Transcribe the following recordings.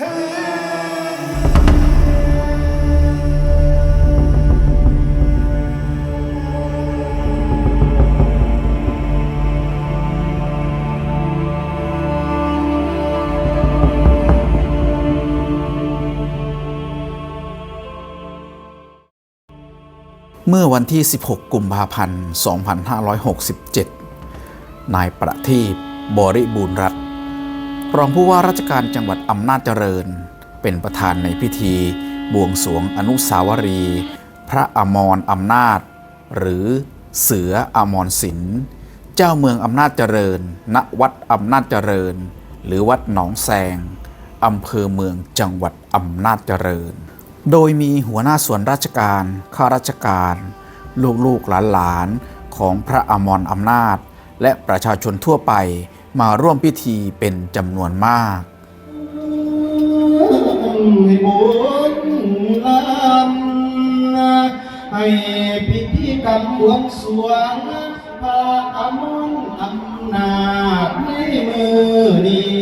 เมื่อวันที่ 16 กุมภาพันธ์ 2567 นายประทีปบริบูรณรัตน์ รองผู้ว่าราชการจังหวัดอำนาจเจริญ เป็นประธานในพิธี บวงสวงอนุสาวรีย์พระอมรอำนาจ หรือเสืออมรสินเจ้าเมืองอำนาจเจริญ ณวัดอำนาจเจริญ หรือวัดหนองแซงอำเภอเมืองจังหวัดอำนาจเจริญ โดยมีหัวหน้าส่วนราชการข้าราชการ ลูกๆหลานๆของพระอมรอำนาจ และประชาชนทั่วไป มาร่วมพิธีเป็นจำนวนมาก ให้พิธีกรรมบวงสรวงพระอมรอำนาจในมือนี้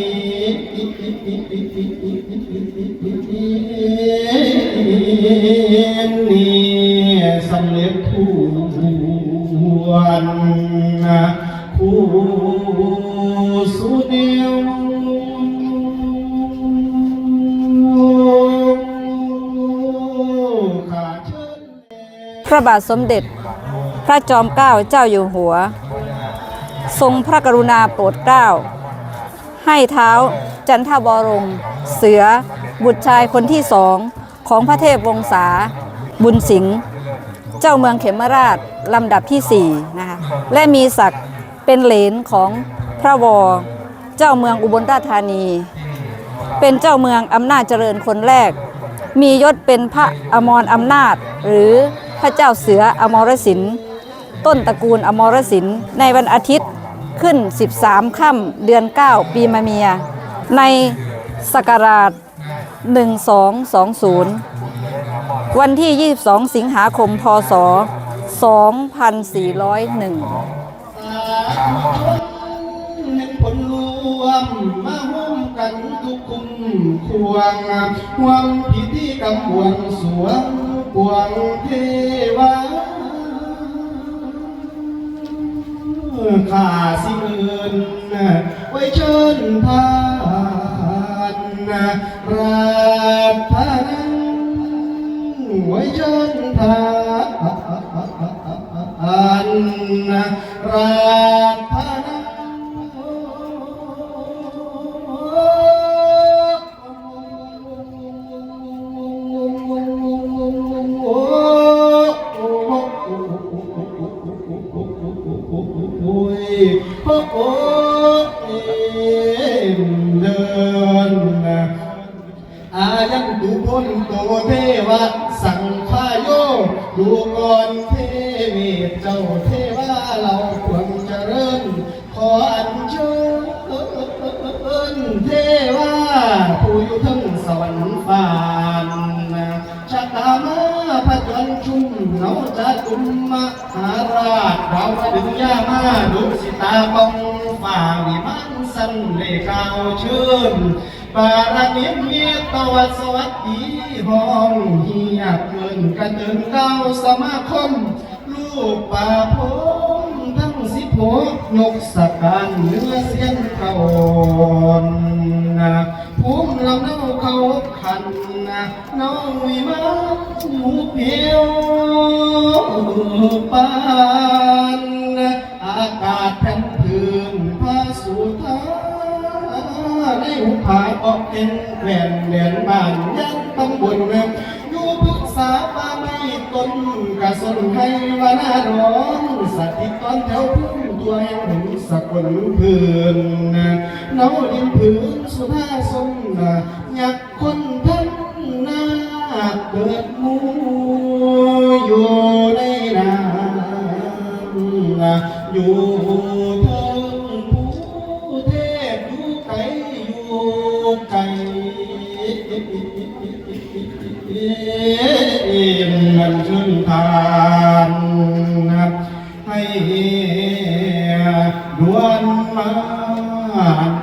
พระบาทสมเด็จ พระจอมเกล้าเจ้าอยู่หัว ทรงพระกรุณาโปรดเกล้า ให้เท้าจันทบรมเสือ บุตรชายคนที่สองของพระเทพวงศา บุญสิงห์เจ้าเมืองเขมราชลำดับที่สี่นะคะและมีศักดิ์เป็นเหลนของพระวอเจ้าเมืองอุบลราชธานี เป็นเจ้าเมืองอำนาจเจริญคนแรก มียศเป็นพระอมรอำนาจหรือ พระเจ้าเสืออมรสิน ต้นตระกูลอมรสิน ในวันอาทิตย์ขึ้น 13 ค่ำเดือน 9 ปีมะเมีย ในศักราช 1220 วันที่ 22 สิงหาคม พศ 2401ผลรวมมาห่วมกันทุกคุมควงหวมพิธีกรรมบวงสวง ปวงเทวาข้าสิเอินไว้เชิญทานราพนันไว้เชิญทานราพนัน เดินอายังดูพลโตเทวะสังขายโยดูก่อนเทวีเจ้าเทวะเราควรเจริญขออัญเชิญเทวะผู้อยู่ทั้งสวรรค์ฟ้านชะตามาพระจันทร์ชุ่ม นาจะตุมมหาราชเราดึงยามาดุสิตาปองฝ่าวิมานสันเลกาวเชิญปารานิมเมีตวัสวัสดีห้องเฮียเกินกระเตินเก้าสมาคม ลูกป่าพง ทั้งสิบหกนกสกันเนื้อเสียงเขานะภูมิลำเนาเขาขันนะน้องวิมาหูเพียวปานอากาศแผ่นพื้นพาสุธาในหุบผาออกเป็นแหวนแหวนบ้านยันตำบลอยู่พึกษาป่าไม่ต้นกระสนให้วานาร้องสติตตอนแถวพึ่ง ตัวแห่งหึงสกุลพื้นเนาดินพื้นสุภาสมอยากคนทั้งนาเกิดมูอยู่ในน้ำอยู่เทิงผู้เทพอยู่ไกลอยู่ไกลมันชื่นทาน อาหาร